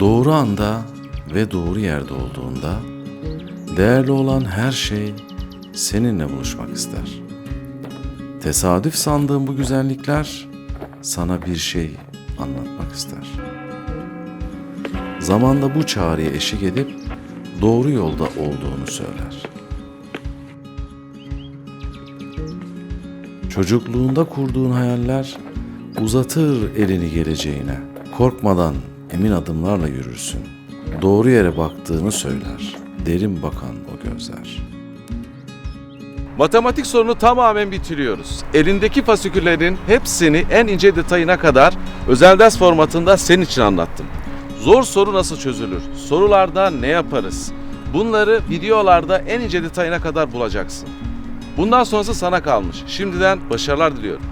Doğru anda ve doğru yerde olduğunda değerli olan her şey seninle buluşmak ister. Tesadüf sandığın bu güzellikler sana bir şey anlatmak ister. Zamanda bu çağrıya eşlik edip doğru yolda olduğunu söyler. Çocukluğunda kurduğun hayaller uzatır elini geleceğine. Korkmadan emin adımlarla yürürsün. Doğru yere baktığını söyler. Derin bakan o gözler. Matematik sorunu tamamen bitiriyoruz. Elindeki fasiküllerin hepsini en ince detayına kadar özel ders formatında senin için anlattım. Zor soru nasıl çözülür? Sorularda ne yaparız? Bunları videolarda en ince detayına kadar bulacaksın. Bundan sonrası sana kalmış. Şimdiden başarılar diliyorum.